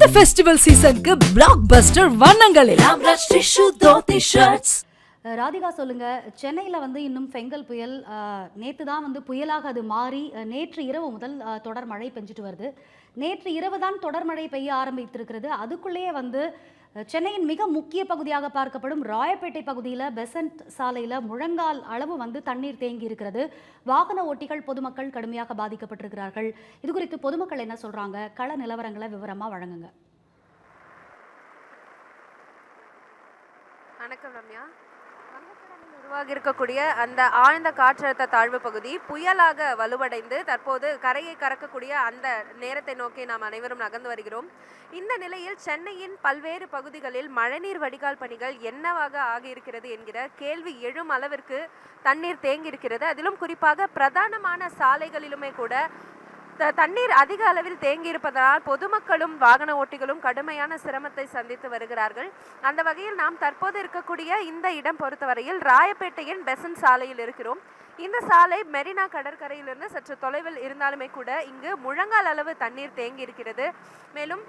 இந்த ஃபெஸ்டிவல் சீசனுக்கு blockbuster வண்ணங்களில் ஆம்ரஷ் tissue dhoti shirts ah Radhika சொல்லுங்க. சென்னையில் வந்து இன்னும் ஃபெங்கல் புயல் நேற்று தான் வந்து புயலாக அது மாறி நேற்று இரவு முதல் தொடர் மழை பெஞ்சிட்டு வருது. நேற்று இரவு தான் தொடர் மழை பெய்ய ஆரம்பித்திருக்கிறது. அதுக்குள்ளேயே வந்து சென்னையின் மிக முக்கிய பகுதியாக பார்க்கப்படும் ராயப்பேட்டை பகுதியில் பெசன்ட் சாலையில் முழங்கால் அளவு வந்து தண்ணீர் தேங்கி இருக்கிறது. வாகன ஓட்டிகள் பொதுமக்கள் கடுமையாக பாதிக்கப்பட்டிருக்கிறார்கள். இது குறித்து பொதுமக்கள் என்ன சொல்றாங்க? கள நிலவரங்களை விவரமாக வழங்குங்க. வணக்கம் ரம்யா. உருவாகி இருக்கக்கூடிய அந்த ஆழ்ந்த காற்றழுத்த தாழ்வு பகுதி புயலாக வலுவடைந்து தற்போது கரையை கறக்கக்கூடிய அந்த நேரத்தை நோக்கி நாம் அனைவரும் நகர்ந்து வருகிறோம். இந்த நிலையில் சென்னையின் பல்வேறு பகுதிகளில் மழைநீர் வடிகால் பணிகள் என்னவாக ஆகியிருக்கிறது என்கிற கேள்வி எழும் அளவிற்கு தண்ணீர் தேங்கியிருக்கிறது. அதிலும் குறிப்பாக பிரதானமான சாலைகளிலுமே கூட தண்ணீர் அதிக அளவில் தேங்கியிருப்பதால் பொதுமக்களும் வாகன ஓட்டிகளும் கடுமையான சிரமத்தை சந்தித்து வருகிறார்கள். அந்த வகையில் நாம் தற்போது இருக்கக்கூடிய இந்த இடம் பொறுத்தவரையில் ராயப்பேட்டையின் பெசன் சாலையில் இருக்கிறோம். இந்த சாலை மெரினா கடற்கரையிலிருந்து சற்று தொலைவில் இருந்தாலுமே கூட இங்கு முழங்கால் அளவு தண்ணீர் தேங்கி இருக்கிறது மேலும்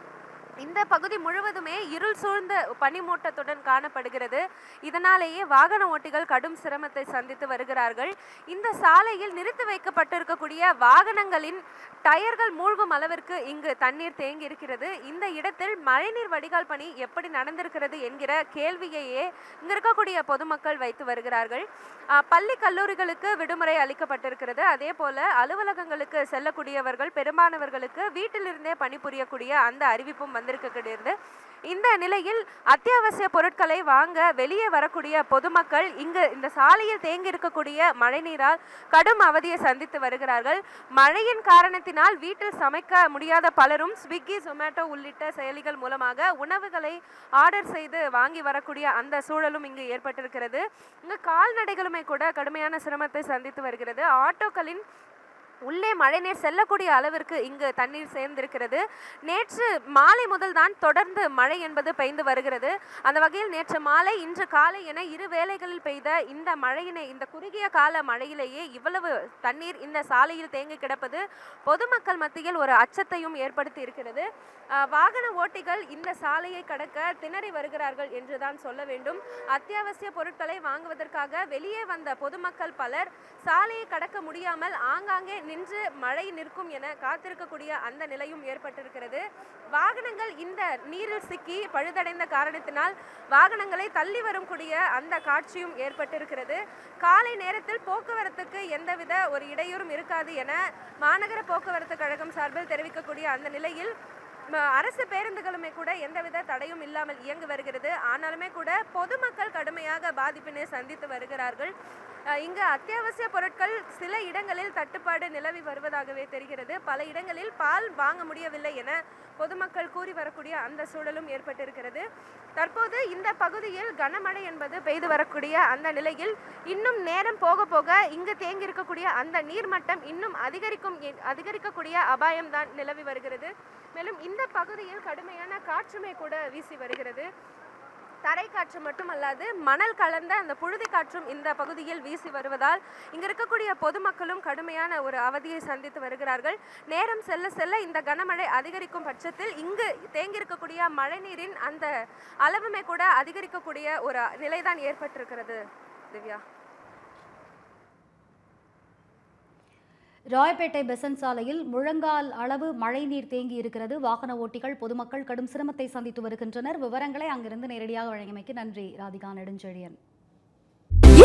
இந்த பகுதி முழுவதுமே இருள் சூழ்ந்த பனிமூட்டத்துடன் காணப்படுகிறது. இதனாலேயே வாகன ஓட்டிகள் கடும் சிரமத்தை சந்தித்து வருகிறார்கள். இந்த சாலையில் நிறுத்தி வைக்கப்பட்டிருக்கக்கூடிய வாகனங்களின் டயர்கள் மூழ்கும் அளவிற்கு இங்கு தண்ணீர் தேங்கி இருக்கிறது இந்த இடத்தில் மழைநீர் வடிகால் பணி எப்படி நடந்திருக்கிறது என்கிற கேள்வியையே இங்கு இருக்கக்கூடிய பொதுமக்கள் வைத்து வருகிறார்கள். பள்ளி கல்லூரிகளுக்கு விடுமுறை அளிக்கப்பட்டிருக்கிறது. அதே போல அலுவலகங்களுக்கு செல்லக்கூடியவர்கள் பெரும்பாலானவர்களுக்கு வீட்டிலிருந்தே பணிபுரியக்கூடிய அந்த அறிவிப்பும் வந்து வந்திருக்கிறது இந்த நிலையில் அத்தியாவசிய பொருட்களை வாங்க வெளியே வரக்கூடிய பொதுமக்கள் இங்கு இந்த சாலையில் தேங்கி இருக்கக்கூடிய மழைநீரால் கடும் அவதியை சந்தித்து வருகிறார்கள். மழையின் காரணத்தினால் வீட்டில் சமைக்க முடியாத பலரும் ஸ்விக்கி ஜொமேட்டோ உள்ளிட்ட செயலிகள் மூலமாக உணவுகளை ஆர்டர் செய்து வாங்கி வரக்கூடிய அந்த சூழலும் இங்கு ஏற்பட்டிருக்கிறது. இங்கு கால்நடைகளுமே கூட கடுமையான சிரமத்தை சந்தித்து வருகிறது. ஆட்டோக்களின் உள்ளே மழைநீர் செல்லக்கூடிய அளவிற்கு இங்கு தண்ணீர் சேர்ந்திருக்கிறது. நேற்று மாலை முதல் தான் தொடர்ந்து மழை என்பது பெய்து வருகிறது. அந்த வகையில் நேற்று மாலை இன்று காலை என இரு வேளைகளில் பெய்த இந்த மழையினை இந்த குறுகிய கால மழையிலேயே இவ்வளவு தண்ணீர் இந்த சாலையில் தேங்கி கிடப்பது பொதுமக்கள் மத்தியில் ஒரு அச்சத்தையும் ஏற்படுத்தி இருக்கிறது. வாகன ஓட்டிகள் இந்த சாலையை கடக்க திணறி வருகிறார்கள் என்றுதான் சொல்ல வேண்டும். அத்தியாவசிய பொருட்களை வாங்குவதற்காக வெளியே வந்த பொதுமக்கள் பலர் சாலையை கடக்க முடியாமல் ஆங்காங்கே நின்று மழை நிற்கும் என காத்திருக்கக்கூடிய அந்த நிலையும் ஏற்பட்டிருக்கிறது. வாகனங்கள் இந்த நீரில் சிக்கி பழுதடைந்த காரணத்தினால் வாகனங்களை தள்ளி வரும் கூடிய அந்த காட்சியும் ஏற்பட்டிருக்கிறது. காலை நேரத்தில் போக்குவரத்துக்கு எந்தவித ஒரு இடையூறும் இருக்காது என மாநகர போக்குவரத்து கழகம் சார்பில் தெரிவிக்கக்கூடிய அந்த நிலையில் அரசு பேருந்துகளுமே கூட எந்தவித தடையும் இல்லாமல் இயங்கி வருகிறது. ஆனாலுமே கூட பொதுமக்கள் கடுமையாக பாதிப்பினை சந்தித்து வருகிறார்கள். இங்கு அத்தியாவசிய பொருட்கள் சில இடங்களில் தட்டுப்பாடு நிலவி வருவதாகவே தெரிகிறது. பல இடங்களில் பால் வாங்க முடியவில்லை என பொதுமக்கள் கூறி வரக்கூடிய அந்த சூழலும் ஏற்பட்டிருக்கிறது. தற்போது இந்த பகுதியில் கனமழை என்பது பெய்து வரக்கூடிய அந்த நிலையில் இன்னும் நேரம் போக போக இங்கு தேங்கி இருக்கக்கூடிய அந்த நீர்மட்டம் இன்னும் அதிகரிக்கும் அதிகரிக்கக்கூடிய அபாயம்தான் நிலவி வருகிறது. மேலும் இந்த பகுதியில் கடுமையான காற்றுமே கூட வீசி வருகிறது. தரை காற்று மட்டுமல்லாது மணல் கலந்த அந்த புழுதி காற்றும் இந்த பகுதியில் வீசி வருவதால் இங்க இருக்கக்கூடிய பொதுமக்களும் கடுமையான ஒரு அவதியை சந்தித்து வருகிறார்கள். நேரம் செல்ல செல்ல இந்த கனமழை அதிகரிக்கும் பட்சத்தில் இங்கு தேங்கியிருக்கக்கூடிய மழைநீரின் அந்த அளவுமே கூட அதிகரிக்கக்கூடிய ஒரு நிலைதான் ஏற்பட்டிருக்கிறது. திவ்யா. ராயப்பேட்டை பெசன் சாலையில் முழங்கால் அளவு மழைநீர் தேங்கி இருக்கிறது. வாகன ஓட்டிகள் பொதுமக்கள் கடும் சிரமத்தை சந்தித்து வருகின்றனர். விவரங்களை அங்கிருந்து நேரடியாக வழங்கியமைக்கு நன்றி. ராதிகா நெடுஞ்செழியன்.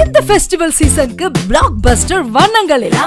இந்த ஃபெஸ்டிவல் சீசனுக்கு பிளாக் பஸ்டர் வண்ணங்களில்